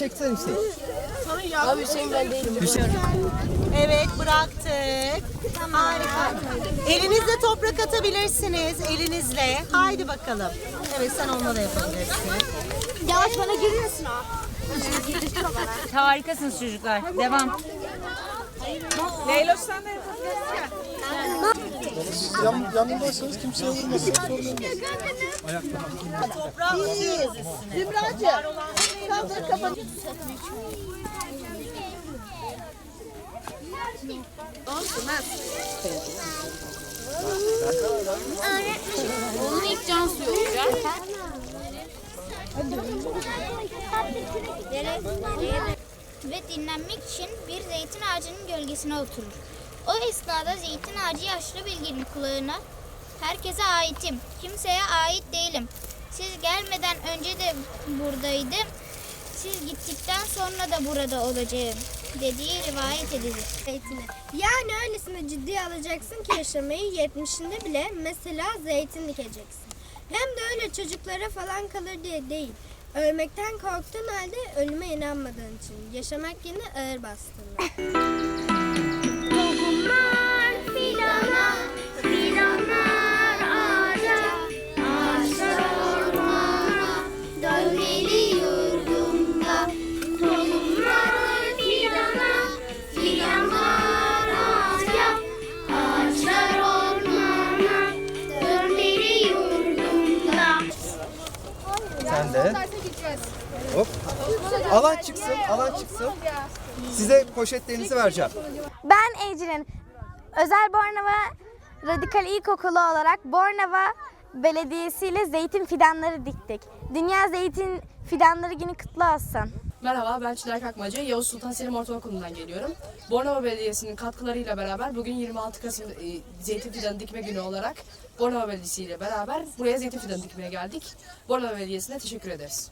çeksen Hüseyin. Evet bıraktık. Harika. Elinizle toprak atabilirsiniz. Elinizle. Haydi bakalım. Evet sen onunla da yapabilirsin. Yavaş bana giriyorsun ha. Harikasınız çocuklar. Devam. Yan, yanındaysanız kimseye vurmasın. Toprağı atıyoruz üstüne. Onun ilk can suyu olacak. ve dinlenmek için bir zeytin ağacının gölgesine oturur. O esnada zeytin ağacı yaşlı bilginin kulağına herkese aitim, kimseye ait değilim. Siz gelmeden önce de buradaydım, siz gittikten sonra da burada olacağım dediği rivayet edilir. zeytini. Yani öylesine ciddiye alacaksın ki yaşamayı 70'inde bile mesela zeytin dikeceksin. Hem de öyle çocuklara falan kalır diye değil. Ölmekten korktuğun halde ölüme inanmadığın için. Yaşamak yine ağır bastığında. Sen de. Hop. Alan çıksın, alan çıksın. Size poşetlerinizi vereceğim. Ben Ecrin. Özel Bornova Radikal İlkokulu olarak Bornova Belediyesi ile zeytin fidanları diktik. Dünya Zeytin Fidanları Günü kutlu olsun. Merhaba ben Çınar Kakmacı. Yavuz Sultan Selim Ortaokulu'ndan geliyorum. Bornova Belediyesi'nin katkılarıyla beraber bugün 26 Kasım e, Zeytin Fidanı Dikme Günü olarak Bornova Belediyesi ile beraber buraya zeytin fidanı dikmeye geldik. Bornova Belediyesi'ne teşekkür ederiz.